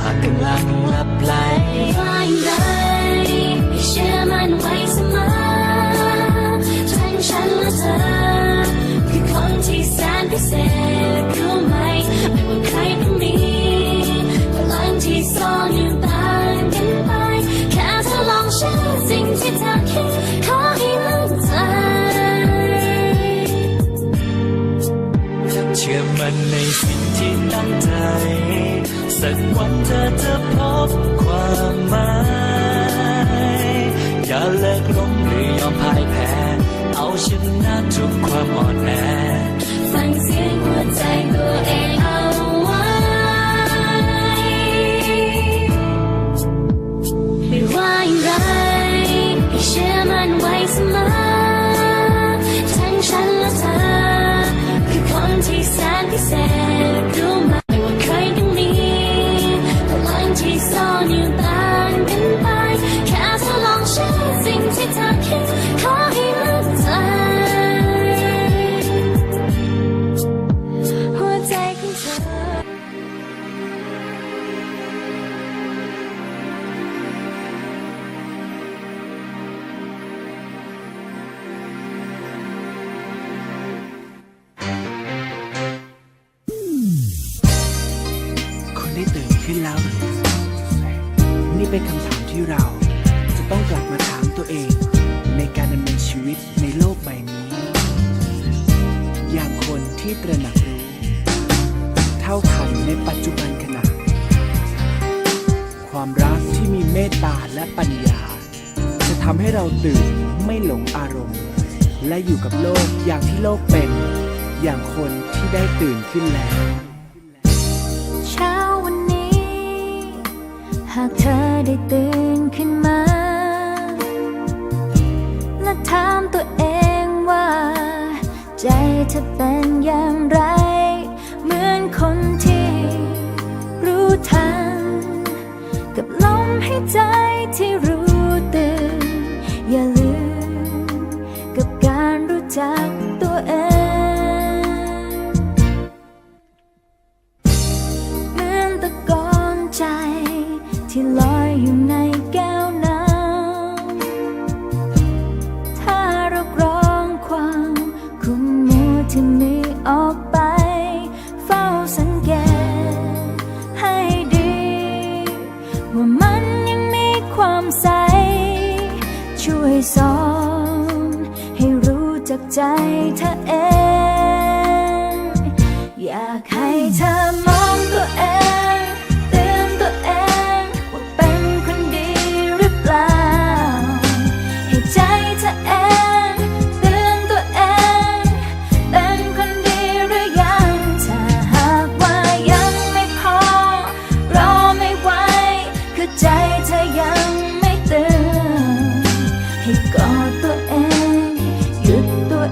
ษที่อ สักวันเธอจะพบความหมาย อย่าเลิกล้มหรือยอมพ่ายแพ้ เอาชนะทุกความอ่อนแอฟังเสียงหัวใจตัวเองเอาไว้ไม่ว่าอย่างไรให้เชื่อมันไว้เสมอทั้งฉันและเธอคือคนที่แสนพิเศษรู้ไหม ได้ตื่แล้วหรือนี่เป็นคำถามที่เราจะต้องกลับมาถามตัวเอง ในการดำเนินชีวิตในโลกใบนี้ อย่างคนที่ตระหนักรู้ เท่าทันในปัจจุบันขณะ ความรักที่มีเมตตาและปัญญา จะทำให้เราตื่นไม่หลงอารมณ์ และอยู่กับโลกอย่างที่โลกเป็น อย่างคนที่ได้ตื่นขึ้นแล้วากเธอได้ตื่นขึ้นมา และถามตัวเองว่า ใจเธอเป็นอย่างไร เหมือนคนที่รู้ทัน กับลมหายใจ จากใจเธอเอง อยากให้เธอ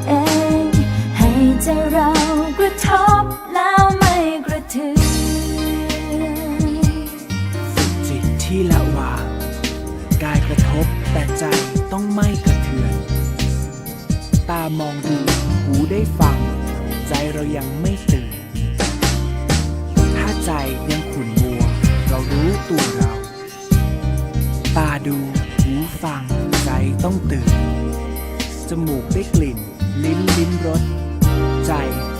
เอง ให้ใจเรากระทบแล้วไม่กระเทือนจิตที่ละวางกายกระทบแต่ใจต้องไม่กระเทือน ตามองดูหูได้ฟัง ใจเรายังไม่ตื่น ถ้าใจยังขุ่นมัว เรารู้ตัวเรา ตาดูหูฟังใจต้องตื่น จมูกได้กลิ่น ลิ้นลิ้มรส ใจ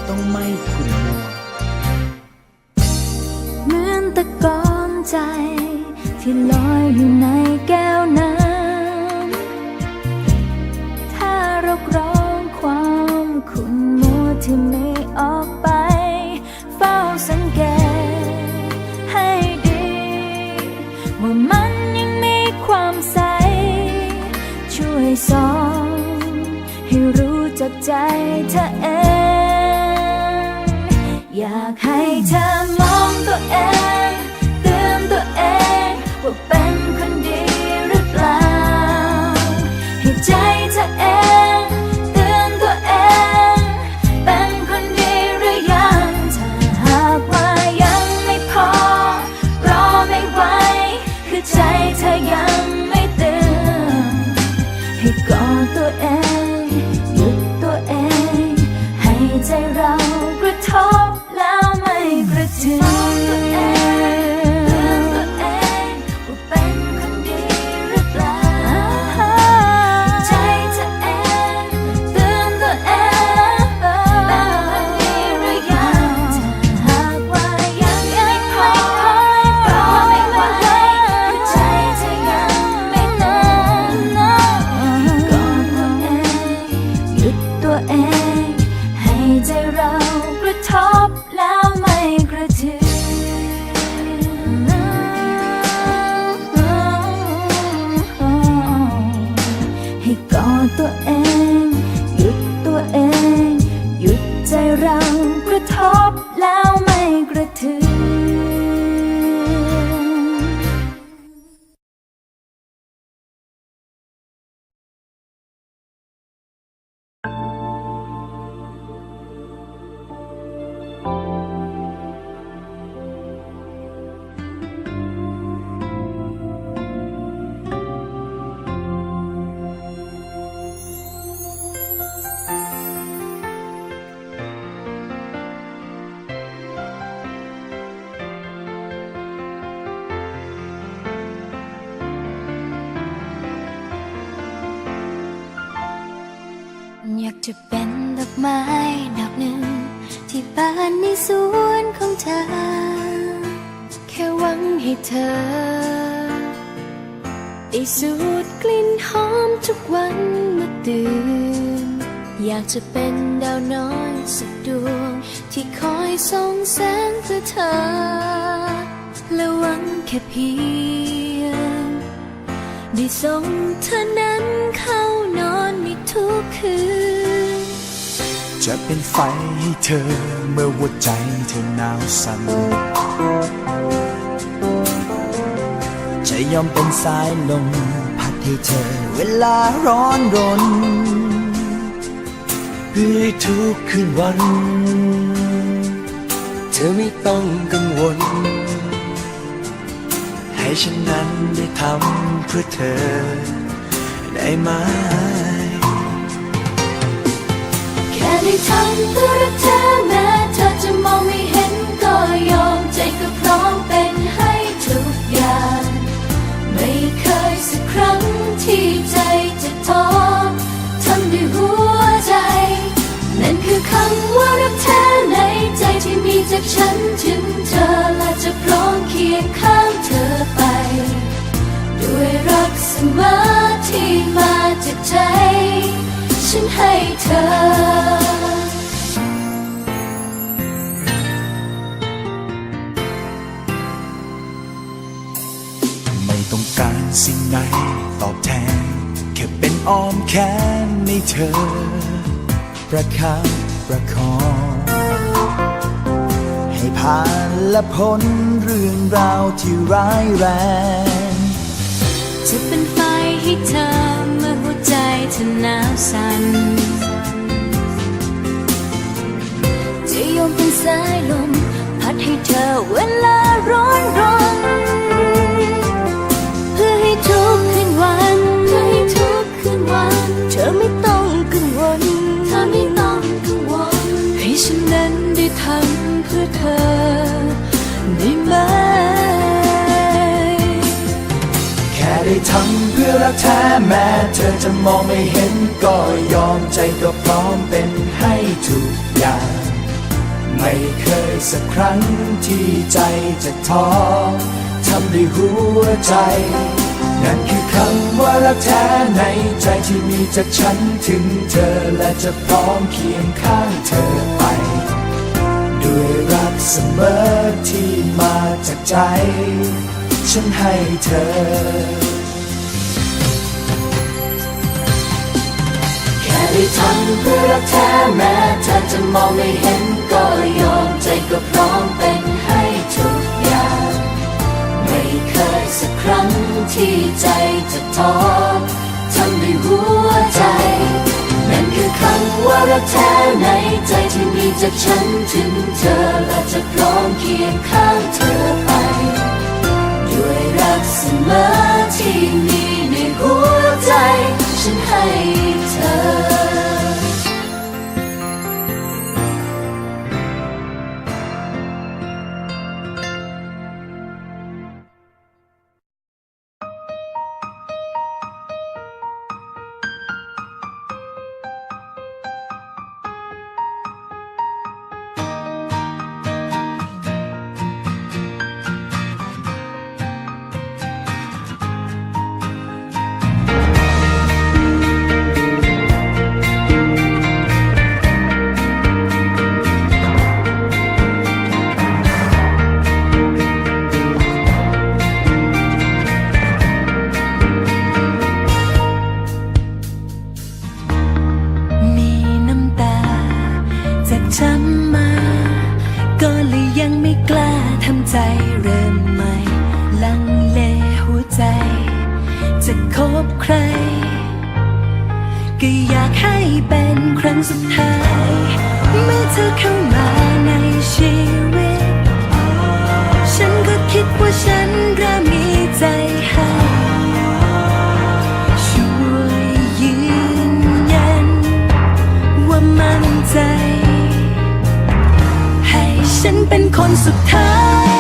ต้องไม่ขุ่นมัวเหมือนตะกอนใจ ที่ลอยอยู่ในแก้วน้ำถ้าเรากรองความขุ่นมัวที่มี ให้รู้จักใจเธอเอง อยากให้เธอมองตัวเองเตือนตัวเองว่าเป็นคนดีหรือเปล่า ให้ใจเธอเองเตือนตัวเอง เป็นคนดีหรือยังถ้าหากว่ายังไม่พอ รอไม่ไหวคือใจเธอยังไม่เตื่นให้กอดตัวเอง ยุ อยากจะเป็นดอกไม้ดอกหนึ่ง ที่บานในสวนของเธอ แค่หวังให้เธอ ได้สูดกลิ่นหอมทุกวันเมื่อตื่น อยากจะเป็นดาวน้อยสักดวง ที่คอยส่องแสงเพื่อเธอ และหวังแค่เพียง ได้ส่งเธอนั้นเข้า จะเป็นไฟให้เธอเมื่อหัวใจเธอหนาวสั่นจะยอมเป็นสายลมพัดให้เธอเวลาร้อนรน เพื่อทุกคืนวัน เธอไม่ต้องกังวล ให้ฉันนั้นได้ทำเพื่อเธอได้ไหม จากฉันถึงเธอและจะพร้อมเคียงข้างเธอไป ด้วยรักเสมอที่มาจากใจ ฉันให้เธอไม่ต้องการสิ่งไหนตอบแทน แค่เป็นอ้อมแขนในเธอ ประคับประคอง ผ่านและพ้นเรื่องราวที่ร้ายแรง จะเป็นไฟให้เธอเมื่อหัวใจเธอหนาวสั่นจะยอมเป็นสายลม พัดให้เธอเวลาร้อนรน รักแท้แม้เธอจะมองไม่เห็นก็ยอมใจก็พร้อมเป็นให้ทุกอย่าง ไม่เคยสักครั้งที่ใจจะท้อทำด้วยหัวใจ นั่นคือคำว่ารักแท้ในใจที่มีจากฉันถึงเธอและจะพร้อมเคียงข้างเธอไป ด้วยรักเสมอที่มาจากใจ ฉันให้เธอ ได้ทำเพื่อรักแท้แม้เธอจะมองไม่เห็นก็ยอมใจก็พร้อมเป็นให้ทุกอย่าง ไม่เคยสักครั้งที่ใจจะท้อทำด้วยหัวใจ นั่นคือคำว่ารักแท้ในใจที่มีจากฉันถึงเธอและจะพร้อมเคียงข้างเธอไป ด้วยรักเสมอที่มีในหัวใจ ฉันให้ ก็อยากให้เป็นครั้งสุดท้าย เมื่อเธอเข้ามาในชีวิต ฉันก็คิดว่าฉันเริ่มมีใจให้ช่วยยืนยัน ว่ามั่นใจ ให้ฉันเป็นคนสุดท้าย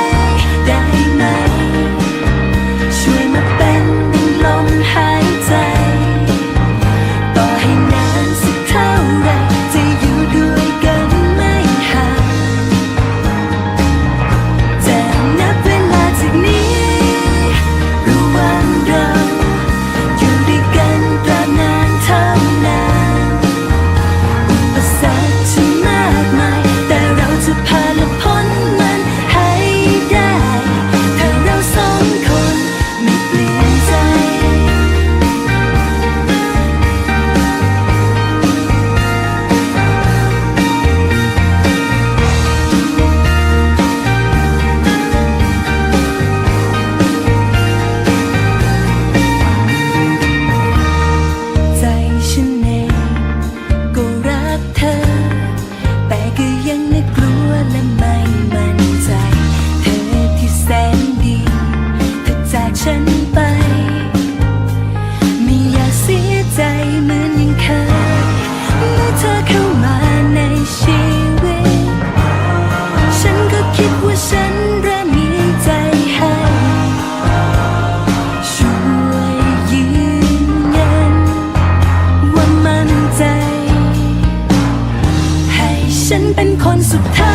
เป็นคนสุดท้าย